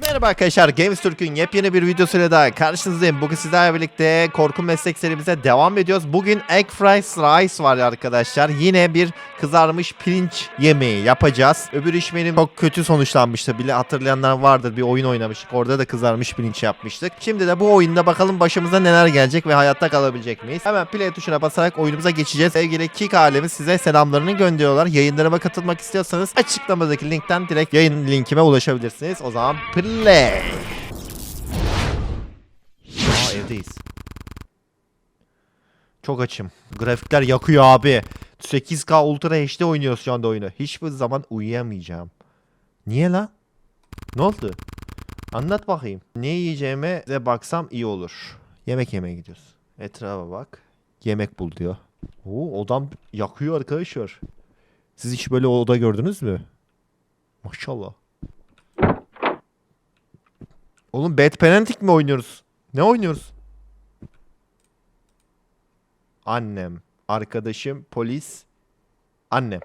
Merhaba arkadaşlar Games Türk'ün yepyeni bir videosuyla daha karşınızdayım. Bugün sizlerle birlikte korku meslek serimize devam ediyoruz. Bugün Egg Fries Rice var arkadaşlar. Yine bir kızarmış pirinç yemeği yapacağız. Öbür iş benim çok kötü sonuçlanmıştı. Bile hatırlayanlar vardır bir oyun oynamıştık. Orada da kızarmış pirinç yapmıştık. Şimdi de bu oyunda bakalım başımıza neler gelecek ve hayatta kalabilecek miyiz? Hemen play tuşuna basarak oyunumuza geçeceğiz. Sevgili Kik alemi size selamlarını gönderiyorlar. Yayınlarıma katılmak istiyorsanız açıklamadaki linkten direkt yayın linkime ulaşabilirsiniz. O zaman play. Aa evdeyiz. Çok açım. Grafikler yakıyor abi. 8K Ultra HD oynuyoruz şu anda oyunu. Hiçbir zaman uyuyamayacağım. Niye lan? Ne oldu? Anlat bakayım. Ne yiyeceğime de baksam iyi olur. Yemek yemeye gidiyoruz. Etrafa bak. Yemek bul diyor. Oo, odam yakıyor arkadaşlar. Siz hiç böyle oda gördünüz mü? Maşallah. Oğlum Bad Parenting mi oynuyoruz? Ne oynuyoruz? Annem, arkadaşım, polis, annem.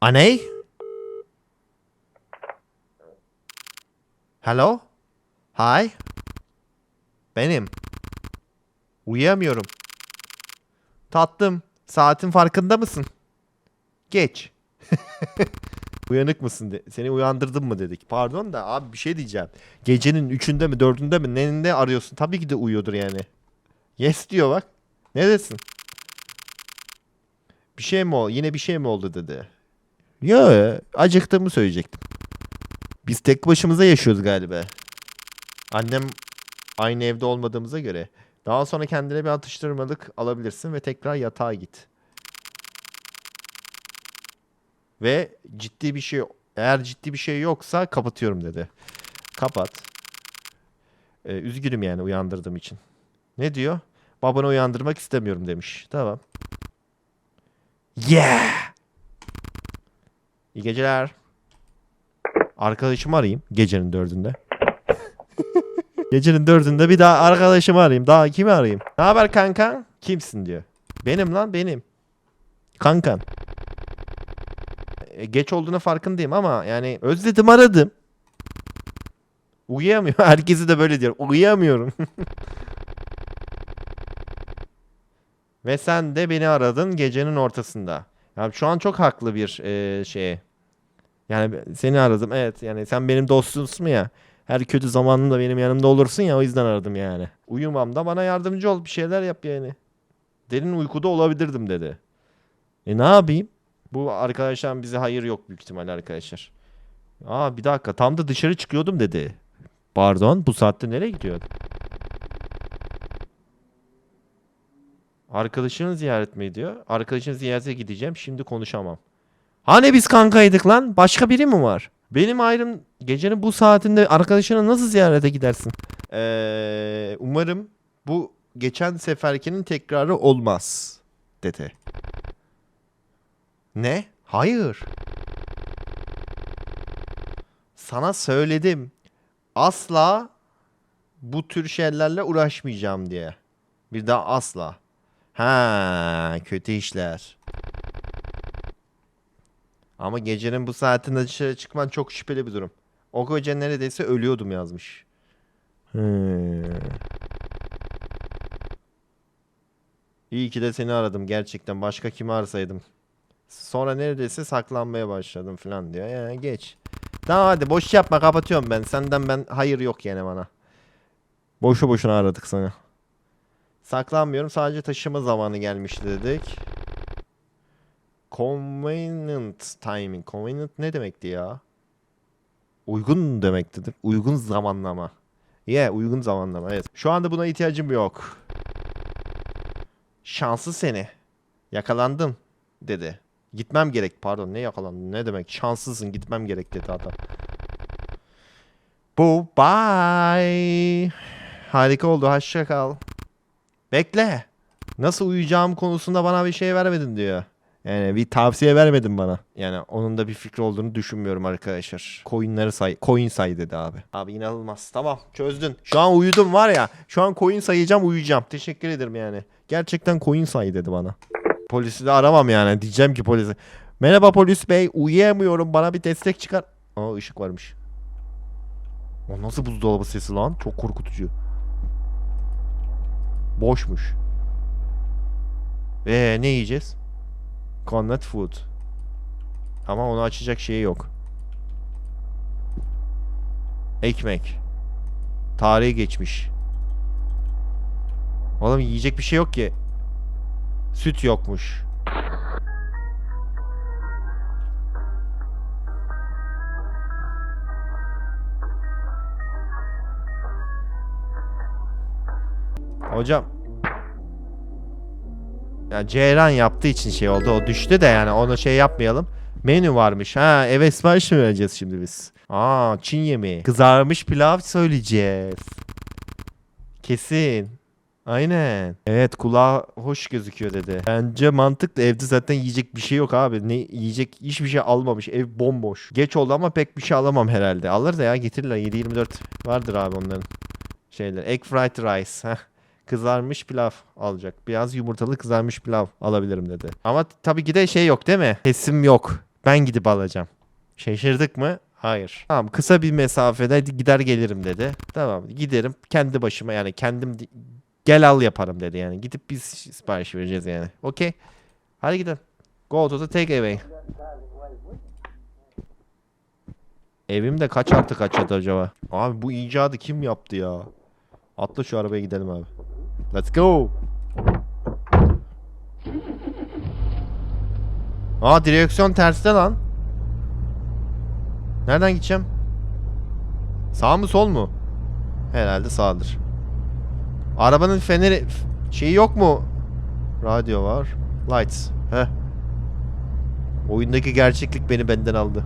Aney? Hello? Hi? Benim. Uyuyamıyorum. Tatlım, saatin farkında mısın? Geç. Uyanık mısın? De. Seni uyandırdım mı dedik. Pardon da abi bir şey diyeceğim. Gecenin üçünde mi dördünde mi neninde arıyorsun? Tabii ki de uyuyordur yani. Yes diyor bak. Ne desin? Bir şey mi oldu? Yine bir şey mi oldu dedi. Yo acıktığımı söyleyecektim. Biz tek başımıza yaşıyoruz galiba. Annem aynı evde olmadığımıza göre. Daha sonra kendine bir atıştırmalık alabilirsin ve tekrar yatağa git. Ve ciddi bir şey eğer ciddi bir şey yoksa kapatıyorum dedi. Kapat. Ee, üzgünüm yani uyandırdığım için. Ne diyor? Babanı uyandırmak istemiyorum demiş. Tamam. Yeah! İyi geceler. Arkadaşımı arayayım gecenin dördünde. gecenin dördünde bir daha arkadaşımı arayayım. Daha kimi arayayım? Ne haber kanka? Kimsin diyor. Benim lan benim. Kankan. E, geç olduğuna farkındayım ama yani özledim aradım. Uyuyamıyor. Herkesi de böyle diyor. Uyuyamıyorum. Ve sen de beni aradın gecenin ortasında. Ya şu an çok haklı bir e, şeye. Yani seni aradım. Evet yani sen benim dostumsun ya. Her kötü zamanında benim yanımda olursun ya o yüzden aradım yani. Uyumamda bana yardımcı ol bir şeyler yap yani. Derin uykuda olabilirdim dedi. E ne yapayım? Bu arkadaşlar bize hayır yok büyük ihtimalle arkadaşlar. Aa bir dakika tam da dışarı çıkıyordum dedi. Pardon bu saatte nereye gidiyordun? Arkadaşını ziyaret mi ediyor? Arkadaşını ziyarete gideceğim şimdi konuşamam. Hani biz kankaydık lan? Başka biri mi var? Benim ayrım gecenin bu saatinde arkadaşını nasıl ziyarete gidersin? Ee, umarım bu geçen seferkinin tekrarı olmaz dedi. Ne? Hayır. Sana söyledim. Asla bu tür şeylerle uğraşmayacağım diye. Bir daha asla. Ha, kötü işler. Ama gecenin bu saatinde dışarı çıkman çok şüpheli bir durum. O gece neredeyse ölüyordum yazmış. Hmm. İyi ki de seni aradım gerçekten. Başka kimi arasaydım. Sonra neredeyse saklanmaya başladım falan diyor. Yani geç. Tamam hadi boş yapma kapatıyorum ben. Senden ben hayır yok yani bana. Boşu boşuna aradık sana. Saklanmıyorum sadece taşıma zamanı gelmişti dedik. Convenient timing. Convenient ne demekti ya? Uygun demekti. Uygun zamanlama. Yeah uygun zamanlama evet. Şu anda buna ihtiyacım yok. Şanslı seni. Yakalandın dedi. Gitmem gerek. Pardon ne yakalandın? Ne demek? Şanslısın gitmem gerek dedi adam. Bu bye. Harika oldu. Hoşça kal. Bekle. Nasıl uyuyacağım konusunda bana bir şey vermedin diyor. Yani bir tavsiye vermedin bana. Yani onun da bir fikri olduğunu düşünmüyorum arkadaşlar. Coin'leri say. Coin say dedi abi. Abi inanılmaz. Tamam çözdün. Şu an uyudum var ya. Şu an coin sayacağım uyuyacağım. Teşekkür ederim yani. Gerçekten coin say dedi bana. Polisi de aramam yani. Diyeceğim ki polise. Merhaba polis bey. Uyuyamıyorum. Bana bir destek çıkar. Aa ışık varmış. O nasıl buzdolabı sesi lan? Çok korkutucu. Boşmuş. Ee ne yiyeceğiz? Connect food. Ama onu açacak şey yok. Ekmek. Tarihi geçmiş. Oğlum yiyecek bir şey yok ki. Süt yokmuş. Hocam. Ya Ceyran yaptığı için şey oldu. O düştü de yani onu şey yapmayalım. Menü varmış. Ha eve sipariş mi vereceğiz şimdi biz? Aa Çin yemeği. Kızarmış pilav söyleyeceğiz. Kesin. Aynen. Evet kulağa hoş gözüküyor dedi. Bence mantıklı. Evde zaten yiyecek bir şey yok abi. Ne yiyecek hiçbir şey almamış. Ev bomboş. Geç oldu ama pek bir şey alamam herhalde. Alır da ya getirirler. 7-24 vardır abi onların şeyler. Egg fried rice. Heh. Kızarmış pilav alacak. Biraz yumurtalı kızarmış pilav alabilirim dedi. Ama tabii ki de şey yok değil mi? Kesim yok. Ben gidip alacağım. Şaşırdık mı? Hayır. Tamam kısa bir mesafede gider gelirim dedi. Tamam giderim kendi başıma yani kendim di- gel al yaparım dedi yani. Gidip biz sipariş vereceğiz yani. Okey. Hadi gidelim. Go to the take away. Evim de kaç artı kaç adı acaba? Abi bu icadı kim yaptı ya? Atla şu arabaya gidelim abi. Let's go. Aa direksiyon terste lan. Nereden gideceğim? Sağ mı sol mu? Herhalde sağdır. Arabanın feneri şeyi yok mu? Radyo var. Lights. Heh. Oyundaki gerçeklik beni benden aldı.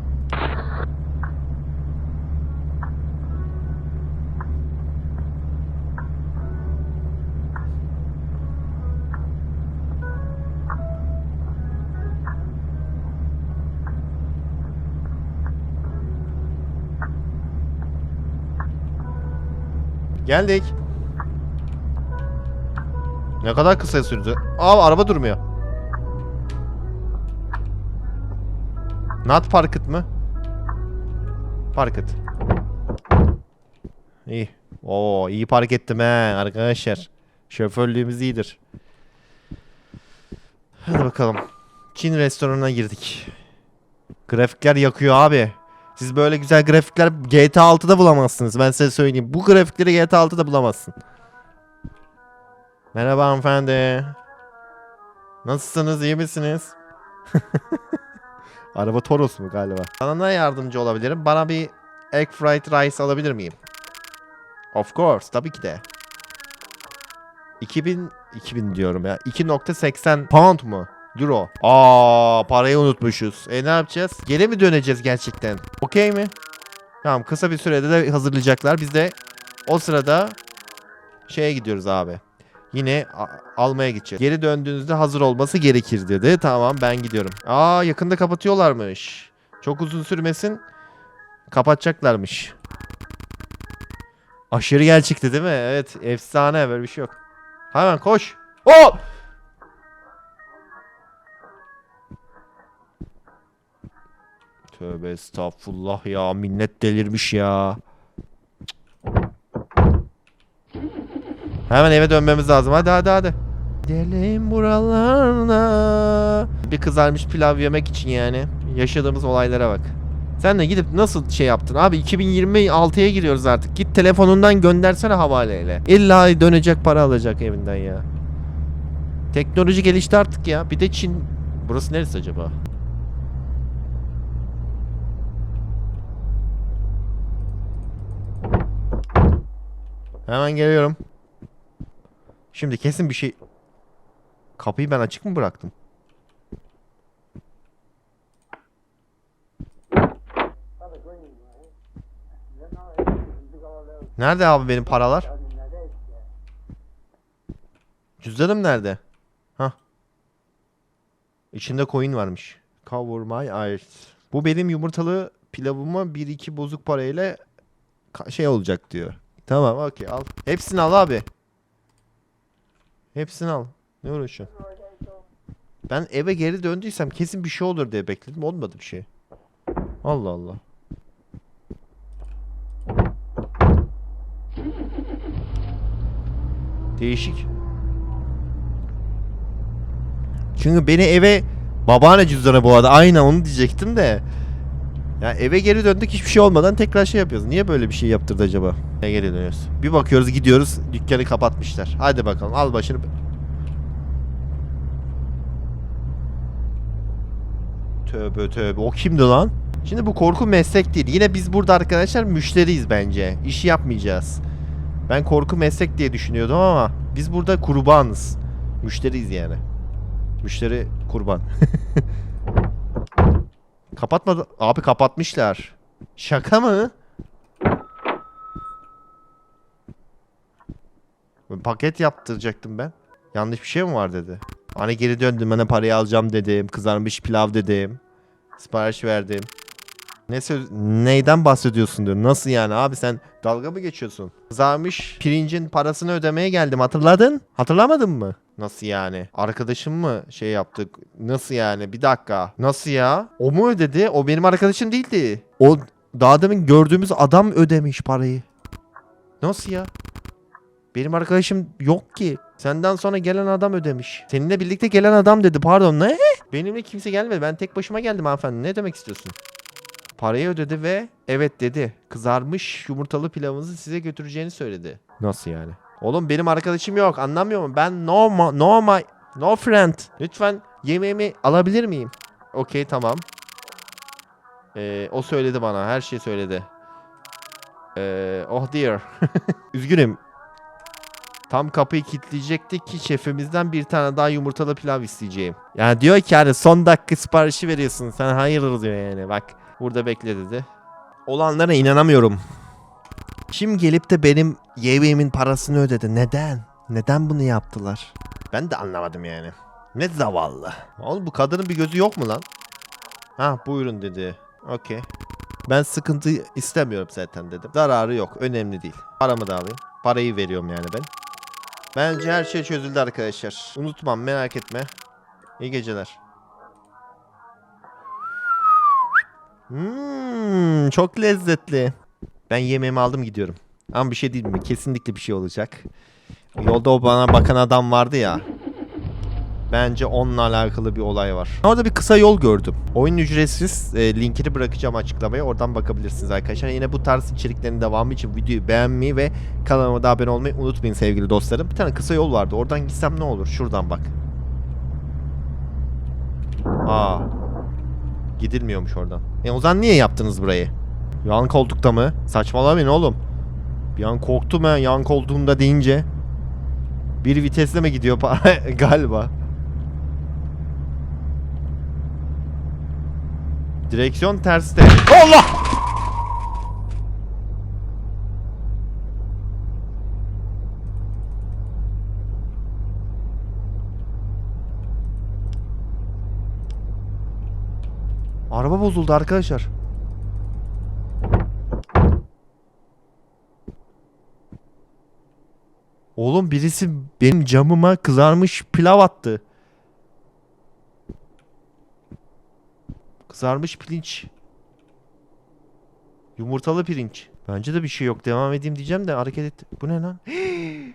Geldik. Ne kadar kısa sürdü. Aa araba durmuyor. Not parked mı? Parked. İyi. Oo iyi park ettim he arkadaşlar. Şoförlüğümüz iyidir. Hadi bakalım. Çin restoranına girdik. Grafikler yakıyor abi. Siz böyle güzel grafikler GTA 6'da bulamazsınız. Ben size söyleyeyim. Bu grafikleri GTA 6'da bulamazsın. Merhaba hanımefendi. Nasılsınız? iyi misiniz? Araba Toros mu galiba? Sana ne yardımcı olabilirim? Bana bir egg fried rice alabilir miyim? Of course. Tabii ki de. 2000 2000 diyorum ya. 2.80 pound mu? Euro. Aa parayı unutmuşuz. E ne yapacağız? Geri mi döneceğiz gerçekten? Okey mi? Tamam kısa bir sürede de hazırlayacaklar. Biz de o sırada şeye gidiyoruz abi. Yine almaya gideceğiz. Geri döndüğünüzde hazır olması gerekir dedi. Tamam ben gidiyorum. Aa yakında kapatıyorlarmış. Çok uzun sürmesin. Kapatacaklarmış. Aşırı gerçekti değil mi? Evet efsane böyle bir şey yok. Hemen koş. Oh! Tövbe estağfurullah ya. Minnet delirmiş ya. Hemen eve dönmemiz lazım. Hadi hadi hadi. Gidelim buralarına. Bir kızarmış pilav yemek için yani. Yaşadığımız olaylara bak. Sen de gidip nasıl şey yaptın? Abi 2026'ya giriyoruz artık. Git telefonundan göndersene havaleyle. İlla dönecek para alacak evinden ya. Teknoloji gelişti artık ya. Bir de Çin. Burası neresi acaba? Hemen geliyorum. Şimdi kesin bir şey... Kapıyı ben açık mı bıraktım? Nerede abi benim paralar? Cüzdanım nerede? Hah. İçinde coin varmış. Cover my eyes. Bu benim yumurtalı pilavıma 1-2 bozuk parayla şey olacak diyor. Tamam okey al. Hepsini al abi. Hepsini al. Ne uğraşıyorsun? Ben eve geri döndüysem kesin bir şey olur diye bekledim. Olmadı bir şey. Allah Allah. Değişik. Çünkü beni eve babaanne cüzdanı bu arada. Aynen onu diyecektim de. Ya eve geri döndük hiçbir şey olmadan tekrar şey yapıyoruz. Niye böyle bir şey yaptırdı acaba? Ne geri dönüyoruz. Bir bakıyoruz gidiyoruz dükkanı kapatmışlar. Hadi bakalım al başını. Tövbe tövbe o kimdi lan? Şimdi bu korku meslek değil. Yine biz burada arkadaşlar müşteriyiz bence. İşi yapmayacağız. Ben korku meslek diye düşünüyordum ama biz burada kurbanız. Müşteriyiz yani. Müşteri kurban. Kapatmadı. Abi kapatmışlar. Şaka mı? Paket yaptıracaktım ben. Yanlış bir şey mi var dedi. Hani geri döndüm bana parayı alacağım dedim. Kızarmış pilav dedim. Sipariş verdim. Ne söz neyden bahsediyorsun diyor. Nasıl yani abi sen dalga mı geçiyorsun? Kızarmış pirincin parasını ödemeye geldim hatırladın? Hatırlamadın mı? Nasıl yani? Arkadaşım mı şey yaptık? Nasıl yani? Bir dakika. Nasıl ya? O mu ödedi? O benim arkadaşım değildi. O daha demin gördüğümüz adam ödemiş parayı. Nasıl ya? Benim arkadaşım yok ki. Senden sonra gelen adam ödemiş. Seninle birlikte gelen adam dedi. Pardon ne? Benimle kimse gelmedi. Ben tek başıma geldim hanımefendi. Ne demek istiyorsun? Parayı ödedi ve evet dedi. Kızarmış yumurtalı pilavınızı size götüreceğini söyledi. Nasıl yani? Oğlum benim arkadaşım yok. Anlamıyor musun? Ben no, ma- no my no friend. Lütfen yemeğimi alabilir miyim? Okey tamam. Ee, o söyledi bana. Her şeyi söyledi. Ee, oh dear. Üzgünüm. Tam kapıyı kilitleyecektik ki şefimizden bir tane daha yumurtalı pilav isteyeceğim. Yani diyor ki hani son dakika siparişi veriyorsun. Sen hayırdır diyor yani. Bak burada bekle dedi. Olanlara inanamıyorum. Kim gelip de benim yemeğimin parasını ödedi? Neden? Neden bunu yaptılar? Ben de anlamadım yani. Ne zavallı. Oğlum bu kadının bir gözü yok mu lan? Ha buyurun dedi. Okey. Ben sıkıntı istemiyorum zaten dedim. Zararı yok. Önemli değil. Paramı da alayım. Parayı veriyorum yani ben. Bence her şey çözüldü arkadaşlar. Unutmam merak etme. İyi geceler. Hmm, çok lezzetli. Ben yemeğimi aldım gidiyorum. Ama bir şey değil mi? Kesinlikle bir şey olacak. Yolda o bana bakan adam vardı ya. Bence onunla alakalı bir olay var. Orada bir kısa yol gördüm. Oyun ücretsiz. E, linkini bırakacağım açıklamaya. Oradan bakabilirsiniz arkadaşlar. Yine bu tarz içeriklerin devamı için videoyu beğenmeyi ve kanalıma da abone olmayı unutmayın sevgili dostlarım. Bir tane kısa yol vardı. Oradan gitsem ne olur? Şuradan bak. Aa. Gidilmiyormuş oradan. E o zaman niye yaptınız burayı? Yan koltukta mı? Saçmalamayın oğlum. Bir an korktum ben yan koltuğumda deyince. Bir vitesle mi gidiyor para galiba. Direksiyon terste. Allah! Araba bozuldu arkadaşlar. Oğlum birisi benim camıma kızarmış pilav attı. Kızarmış pirinç. Yumurtalı pirinç. Bence de bir şey yok. Devam edeyim diyeceğim de hareket et. Bu ne lan?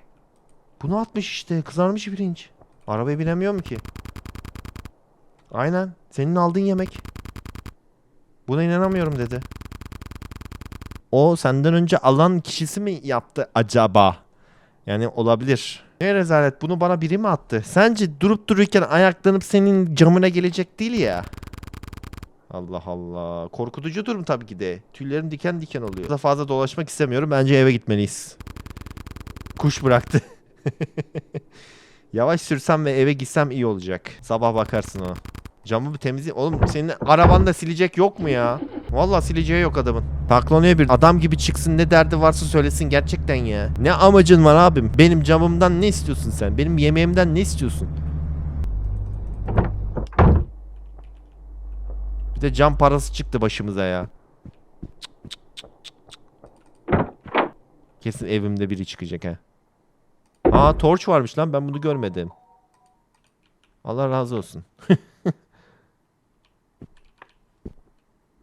Bunu atmış işte. Kızarmış pirinç. Arabaya binemiyor mu ki? Aynen. Senin aldığın yemek. Buna inanamıyorum dedi. O senden önce alan kişisi mi yaptı acaba? Yani olabilir. Ne rezalet bunu bana biri mi attı? Sence durup dururken ayaklanıp senin camına gelecek değil ya. Allah Allah. Korkutucu durum tabii ki de. Tüylerim diken diken oluyor. Daha fazla dolaşmak istemiyorum. Bence eve gitmeliyiz. Kuş bıraktı. Yavaş sürsem ve eve gitsem iyi olacak. Sabah bakarsın ona. Camı bir temizle. Oğlum senin arabanda silecek yok mu ya? Vallahi sileceği yok adamın. Paklanıyor bir adam gibi çıksın ne derdi varsa söylesin gerçekten ya. Ne amacın var abim? Benim camımdan ne istiyorsun sen? Benim yemeğimden ne istiyorsun? De cam parası çıktı başımıza ya. Kesin evimde biri çıkacak ha. Aa torç varmış lan ben bunu görmedim. Allah razı olsun.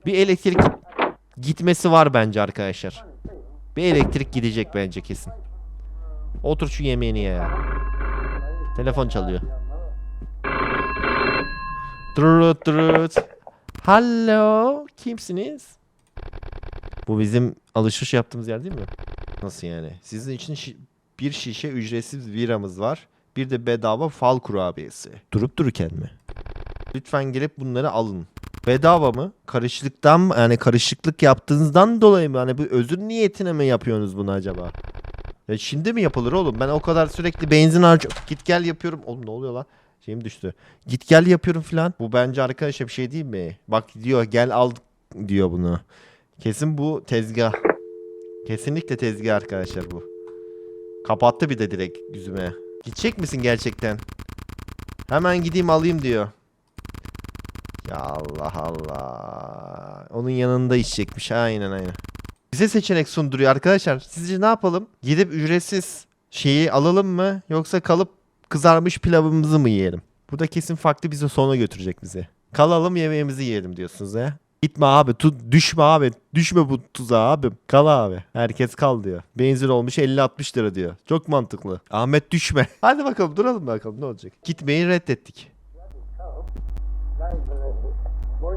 bir elektrik gitmesi var bence arkadaşlar. Bir elektrik gidecek bence kesin. Otur şu yemeğini ye ya. Telefon çalıyor. Durut durut. Hello. Kimsiniz? Bu bizim alışveriş yaptığımız yer değil mi? Nasıl yani? Sizin için şi- bir şişe ücretsiz viramız var. Bir de bedava fal kurabiyesi. Durup dururken mi? Lütfen gelip bunları alın. Bedava mı? Karışıklıktan mı? Yani karışıklık yaptığınızdan dolayı mı? Hani bu özür niyetine mi yapıyorsunuz bunu acaba? Ya şimdi mi yapılır oğlum? Ben o kadar sürekli benzin harcıyorum. Git gel yapıyorum. Oğlum ne oluyor lan? Şeyim düştü. Git gel yapıyorum filan. Bu bence arkadaşa bir şey değil mi? Bak diyor gel al diyor bunu. Kesin bu tezgah. Kesinlikle tezgah arkadaşlar bu. Kapattı bir de direkt yüzüme. Gidecek misin gerçekten? Hemen gideyim alayım diyor. Ya Allah Allah. Onun yanında içecekmiş. Aynen aynen. Bize seçenek sunduruyor arkadaşlar. Sizce ne yapalım? Gidip ücretsiz şeyi alalım mı? Yoksa kalıp kızarmış pilavımızı mı yiyelim? Bu da kesin farklı bizi sona götürecek bizi. Kalalım yemeğimizi yiyelim diyorsunuz ha? Gitme abi. Tut, düşme abi. Düşme bu tuzağa abi. Kal abi. Herkes kal diyor. Benzin olmuş 50-60 lira diyor. Çok mantıklı. Ahmet düşme. Hadi bakalım duralım bakalım ne olacak. Gitmeyi reddettik.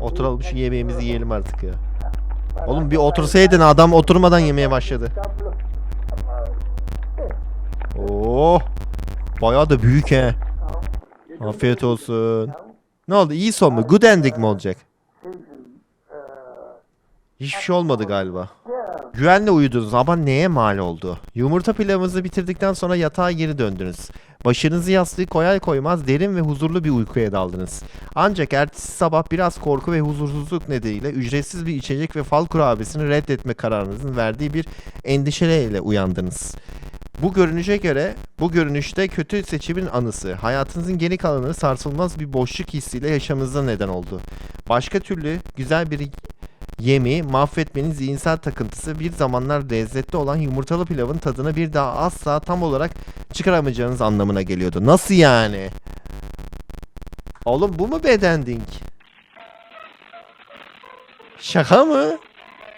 Oturalım şu yemeğimizi yiyelim artık ya. Oğlum bir otursaydın adam oturmadan yemeye başladı. Oo. Bayağı da büyük he. Afiyet olsun. Ne oldu? İyi son mu? Good ending mi olacak? Hiçbir şey olmadı galiba. Güvenle uyudunuz ama neye mal oldu? Yumurta pilavınızı bitirdikten sonra yatağa geri döndünüz. Başınızı yastığı koyar koymaz derin ve huzurlu bir uykuya daldınız. Ancak ertesi sabah biraz korku ve huzursuzluk nedeniyle ücretsiz bir içecek ve fal kurabiyesini reddetme kararınızın verdiği bir endişeyle uyandınız. Bu görünüşe göre bu görünüşte kötü seçimin anısı hayatınızın geri kalanını sarsılmaz bir boşluk hissiyle yaşamanıza neden oldu. Başka türlü güzel bir yemeği mahvetmenin zihinsel takıntısı bir zamanlar lezzetli olan yumurtalı pilavın tadını bir daha asla tam olarak çıkaramayacağınız anlamına geliyordu. Nasıl yani? Oğlum bu mu bedending? Şaka mı?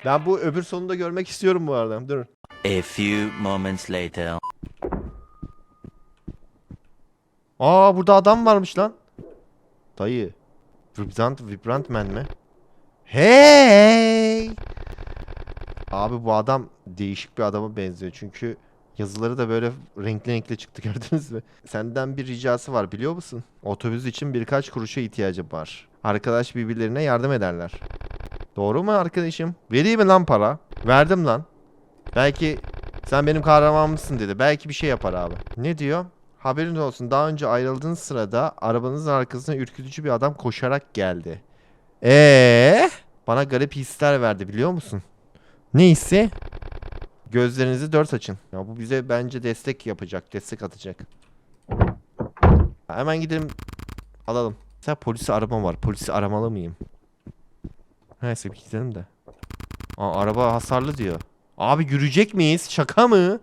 Ben bu öbür sonunda görmek istiyorum bu arada. Dur. A few moments later. Aa burada adam varmış lan. Dayı. Vibrant, Vibrant Man mi? Hey! Abi bu adam değişik bir adama benziyor. Çünkü yazıları da böyle renkli renkli çıktı gördünüz mü? Senden bir ricası var biliyor musun? Otobüs için birkaç kuruşa ihtiyacı var. Arkadaş birbirlerine yardım ederler. Doğru mu arkadaşım? Vereyim mi lan para? Verdim lan. Belki sen benim kahramanımsın dedi. Belki bir şey yapar abi. Ne diyor? Haberin olsun daha önce ayrıldığınız sırada arabanızın arkasına ürkütücü bir adam koşarak geldi. Ee, bana garip hisler verdi biliyor musun? Ne hissi? Gözlerinizi dört açın. Ya bu bize bence destek yapacak, destek atacak. Hemen gidelim alalım. Sen polisi arama var. Polisi aramalı mıyım? Neyse bir gidelim de. Aa, araba hasarlı diyor. Abi yürüyecek miyiz? Şaka mı?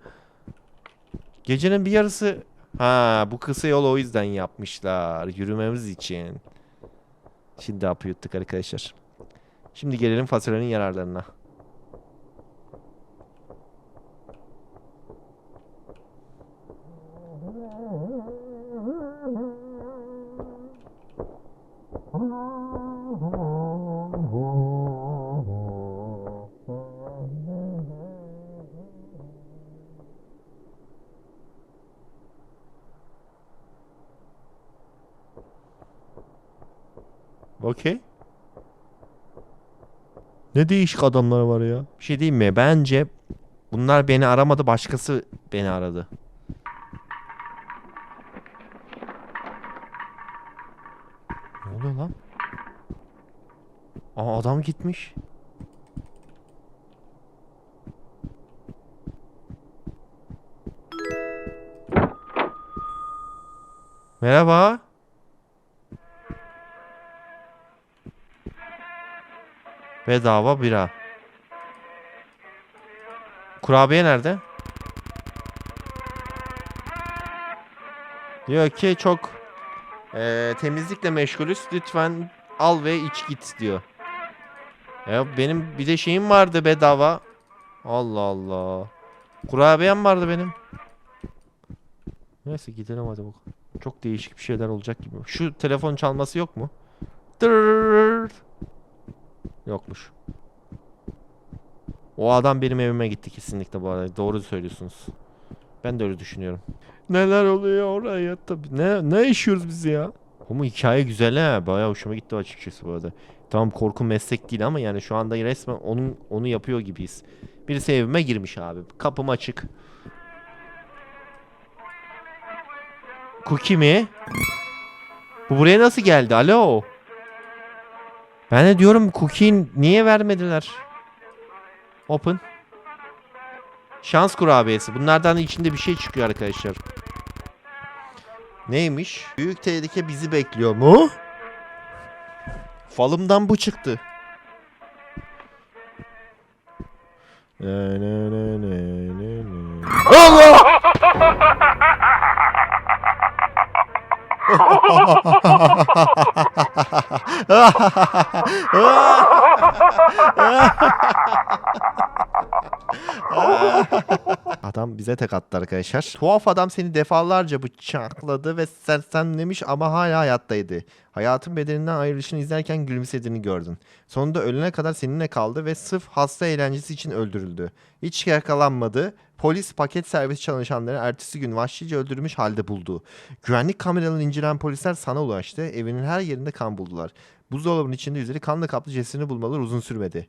Gecenin bir yarısı... Ha bu kısa yol o yüzden yapmışlar. Yürümemiz için. Şimdi hapı yuttuk arkadaşlar. Şimdi gelelim fasulyenin yararlarına. Okey. Ne değişik adamlar var ya. Bir şey diyeyim mi? Bence bunlar beni aramadı, başkası beni aradı. Ne oluyor lan? Aa adam gitmiş. Merhaba. Bedava bira. Kurabiye nerede? Diyor ki çok Ee, temizlikle meşgulüz. Lütfen al ve iç git diyor. Ya benim bir de şeyim vardı bedava. Allah Allah. Kurabiyem vardı benim. Neyse gidelim hadi bakalım. Çok değişik bir şeyler olacak gibi. Şu telefon çalması yok mu? Tırrrrt. Yokmuş. O adam benim evime gitti kesinlikle bu arada. Doğru söylüyorsunuz. Ben de öyle düşünüyorum. Neler oluyor oraya tabii. Ne ne yaşıyoruz biz ya? Ama hikaye güzel ha. Bayağı hoşuma gitti açıkçası bu arada. Tamam korku meslek değil ama yani şu anda resmen onun onu yapıyor gibiyiz. Birisi evime girmiş abi. Kapım açık. Cookie mi? Bu buraya nasıl geldi? Alo. Ben de diyorum Cookie'yi niye vermediler? Open. Şans kurabiyesi. Bunlardan içinde bir şey çıkıyor arkadaşlar. Neymiş? Büyük tehlike bizi bekliyor mu? Falımdan bu çıktı. Ne, ne, ne, ne, ne, ne. Allah! Adam bize tek attı arkadaşlar. Tuhaf adam seni defalarca bıçakladı ve sersemlemiş ama hala hayattaydı. Hayatın bedeninden ayrılışını izlerken gülümsediğini gördün. Sonunda ölene kadar seninle kaldı ve sırf hasta eğlencesi için öldürüldü. Hiç yakalanmadı. Polis paket servis çalışanları ertesi gün vahşice öldürmüş halde buldu. Güvenlik kameralarını incelen polisler sana ulaştı. Evinin her yerinde kan buldular. Buzdolabının içinde üzeri kanla kaplı cesedini bulmaları uzun sürmedi.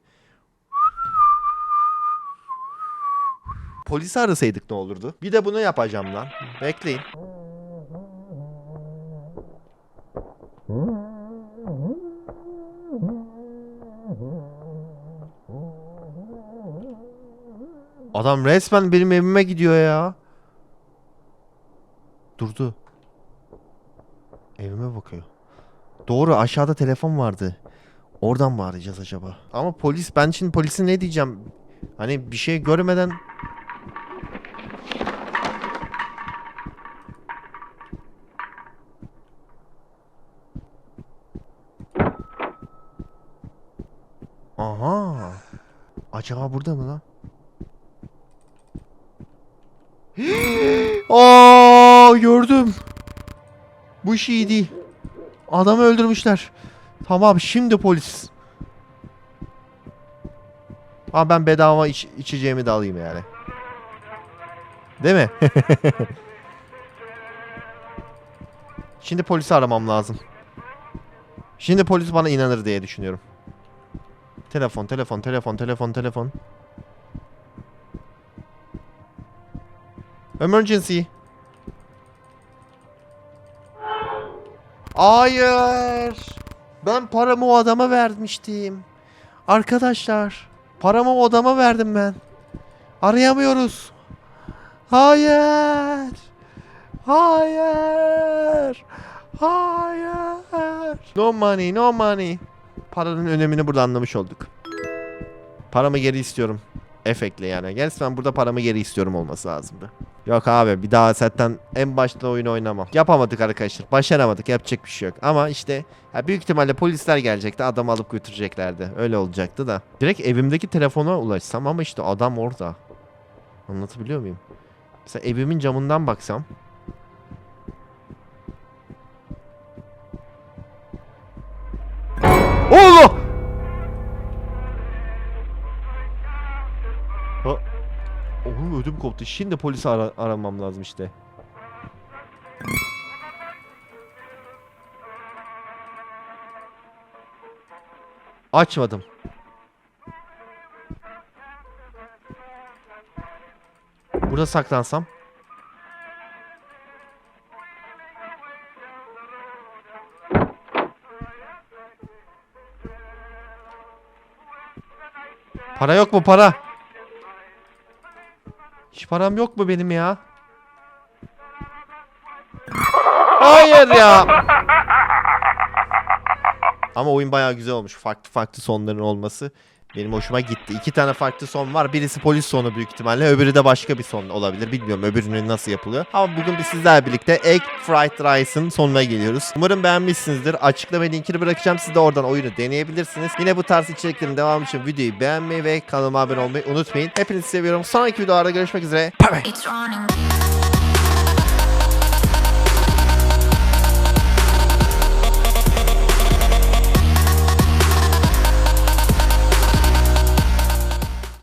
Polisi arasaydık ne olurdu? Bir de bunu yapacağım lan. Bekleyin. Adam resmen benim evime gidiyor ya. Durdu. Evime bakıyor. Doğru aşağıda telefon vardı. Oradan mı arayacağız acaba? Ama polis ben şimdi polise ne diyeceğim? Hani bir şey görmeden Acaba burada mı lan? Aa gördüm. Bu iş iyi değil. Adamı öldürmüşler. Tamam şimdi polis. Ama ben bedava iç, içeceğimi de alayım yani. Değil mi? şimdi polisi aramam lazım. Şimdi polis bana inanır diye düşünüyorum. Telefon, telefon, telefon, telefon, telefon. Emergency. Hayır. Ben paramı o adama vermiştim. Arkadaşlar, paramı o adama verdim ben. Arayamıyoruz. Hayır. Hayır. Hayır. No money, no money. Paranın önemini burada anlamış olduk. Paramı geri istiyorum. Efektle yani. Gerçekten burada paramı geri istiyorum olması lazımdı. Yok abi bir daha zaten en başta oyun oynamam. Yapamadık arkadaşlar. Başaramadık. Yapacak bir şey yok. Ama işte ya büyük ihtimalle polisler gelecekti. Adamı alıp götüreceklerdi. Öyle olacaktı da. Direkt evimdeki telefona ulaşsam ama işte adam orada. Anlatabiliyor muyum? Mesela evimin camından baksam. Allah! Ha. Oğlum ödüm koptu. Şimdi polisi ara- aramam lazım işte. Açmadım. Burada saklansam. Para yok mu para? Hiç param yok mu benim ya? Hayır ya. Ama oyun bayağı güzel olmuş. Farklı farklı sonların olması Benim hoşuma gitti. İki tane farklı son var. Birisi polis sonu büyük ihtimalle. Öbürü de başka bir son olabilir. Bilmiyorum öbürünün nasıl yapılıyor. Ama bugün biz sizlerle birlikte Egg Fried Rice'ın sonuna geliyoruz. Umarım beğenmişsinizdir. Açıklama linkini bırakacağım. Siz de oradan oyunu deneyebilirsiniz. Yine bu tarz içeriklerin devamı için videoyu beğenmeyi ve kanalıma abone olmayı unutmayın. Hepinizi seviyorum. Sonraki videolarda görüşmek üzere. It's running.